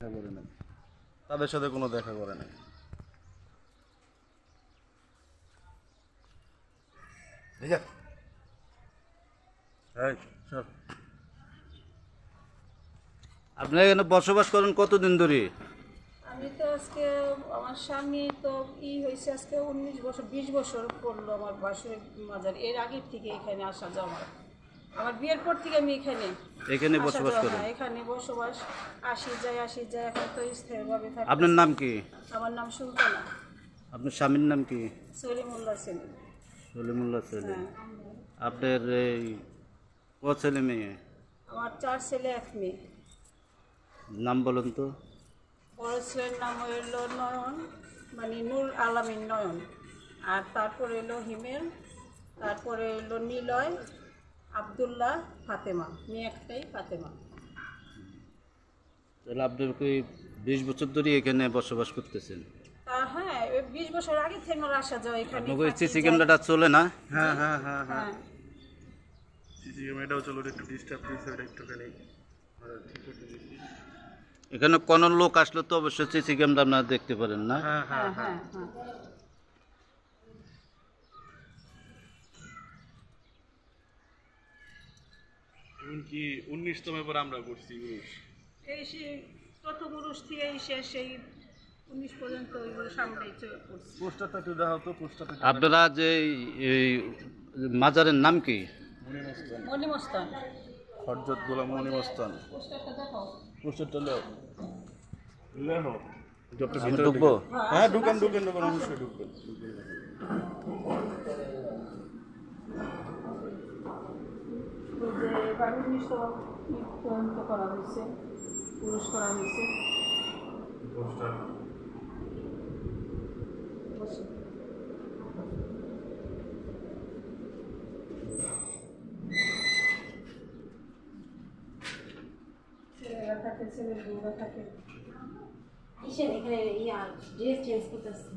দেখা করে নাই তাদের সাথে কোনো দেখা করে নাই। আপনি এখানে বসবাস করেন কতদিন ধরে? আমি তো আজকে আমার স্বামী তো ই হয়েছে আজকে উনিশ বছর বিশ বছর পড়ল আমার বাসুরের মাজার। এর আগের থেকে এখানে আসা যাওয়া। আমার। বিয়ের পর থেকে আমি এখানে। এখানে বসবাস করেন? এখানে বসবাস। আসি যাই আসি যাই এখন তো স্থায়ীভাবে থাকি আপনার নাম কি? আমার নাম সুলতানা। আপনার স্বামীর নাম কি? সলিমুল্লাহ সেন সলিমুল্লাহ সেলিম। হ্যাঁ আপনার এই ক ছেলে মেয়ে? আমার চার ছেলে এক মেয়ে। নাম বলুন তো। বড় ছেলের নাম হইল নয়ন মানে নূর আলামিন নয়ন। আর তারপরে এলো হিমেল তারপরে এলো নিলয় আবদুল্লাহ ফাতেমা মেয়ে একটাই ফাতেমা। তাহলে আপনি কি বিশ বছর ধরে এখানে বসবাস করতেছেন? তা হ্যাঁ বিশ বছর আগে থেকে আমার আসা যাওয়া এখানে। সিসি। ক্যামেরাটা চলে না? হ্যাঁ হ্যাঁ হ্যাঁ হ্যাঁ। হ্যাঁ। সিসি ক্যামেরাটাও চলো একটু ডিস্টার্ব দিয়েছে ওটা একটুখানি হ্যাঁ। এখানে কোন লোক আসলে তো অবশ্যই সিসি ক্যামেরা আপনারা দেখতে পারেন না? হ্যাঁ। হ্যাঁ হ্যাঁ। এমনকি উনিশতম এবার আমরা করছি উনিশ। এই সে প্রথম শেষ সেই উনিশ তো পোস্টারটা একটু আপনারা যে এই মাজারের নাম কি? হরজত গোলাম মনিমস্তান ঢুকবো? হ্যাঁ ঢুকেন ঢুকেন ঢুকেন অবশ্যই ঢুকবেন। যে এবার উনিশশো পর্যন্ত করা হয়েছে পুরুষ করা হয়েছে পোস্টার বসে। ছেলেরা থাকে ছেলের বউরা থাকে কিসের এখানে ইয়া ড্রেস চেঞ্জ করতেছে